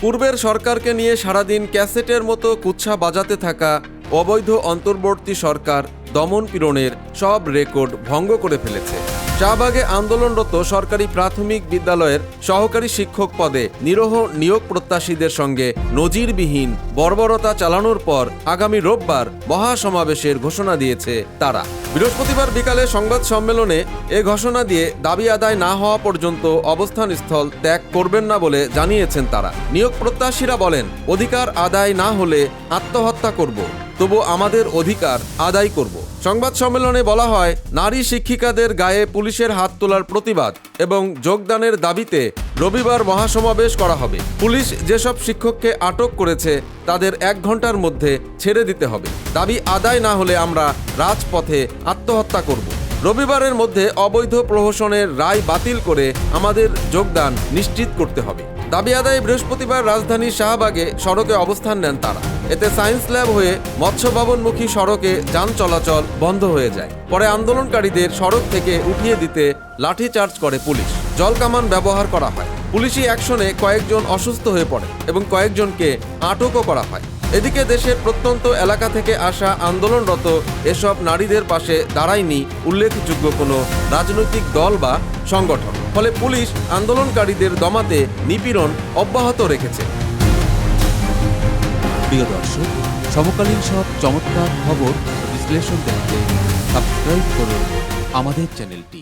পূর্বের সরকারকে নিয়ে সারাদিন ক্যাসেটের মতো কুচ্ছা বাজাতে থাকা অবৈধ অন্তর্বর্তী সরকার। দমন পীড়নের সব রেকর্ড ভঙ্গ করে ফেলেছে। শাহবাগে আন্দোলনরত সরকারি প্রাথমিক বিদ্যালয়ের সহকারী শিক্ষক পদে নিরহ নিয়োগ প্রত্যাশীদের সঙ্গে নজিরবিহীন বর্বরতা চালানোর পর আগামী রোববার মহাসমাবেশের ঘোষণা দিয়েছে তারা। বৃহস্পতিবার বিকালে সংবাদ সম্মেলনে এ ঘোষণা দিয়ে দাবি আদায় না হওয়া পর্যন্ত অবস্থান স্থল ত্যাগ করবেন না বলে জানিয়েছেন তারা। নিয়োগ প্রত্যাশীরা বলেন, অধিকার আদায় না হলে আত্মহত্যা করব, তবু আমাদের অধিকার আদায় করব। সংবাদ সম্মেলনে বলা হয়, নারী শিক্ষিকাদের গায়ে পুলিশের হাত তোলার প্রতিবাদ এবং যোগদানের দাবিতে রবিবার মহাসমাবেশ করা হবে। পুলিশ যেসব শিক্ষককে আটক করেছে, তাদের এক ঘণ্টার মধ্যে ছেড়ে দিতে হবে। দাবি আদায় না হলে আমরা রাজপথে আত্মহত্যা করব। রবিবারের মধ্যে অবৈধ প্রহসনের রায় বাতিল করে আমাদের যোগদান নিশ্চিত করতে হবে। দাবি আদায়ে বৃহস্পতিবার রাজধানীর শাহবাগে সড়কে অবস্থান নেন তারা। এতে সায়েন্স ল্যাব হয়ে মৎস্য ভবনমুখী সড়কে যান চলাচল বন্ধ হয়ে যায়। পরে আন্দোলনকারীদের সড়ক থেকে উঠিয়ে দিতে লাঠিচার্জ করে পুলিশ। জলকামান ব্যবহার করা হয়। পুলিশি অ্যাকশনে কয়েকজন অসুস্থ হয়ে পড়ে এবং কয়েকজনকে আটকও করা হয়। এদিকে দেশের প্রত্যন্ত এলাকা থেকে আসা আন্দোলনরত এসব নারীদের পাশে দাঁড়ায়নি উল্লেখযোগ্য কোনো রাজনৈতিক দল বা সংগঠন। ফলে পুলিশ আন্দোলনকারীদের দমাতে নিপীড়ন অব্যাহত রেখেছে। প্রিয় দর্শক, সমকালীন সব চমৎকার খবর বিশ্লেষণ দেখতে সাবস্ক্রাইব করুন আমাদের চ্যানেলটি।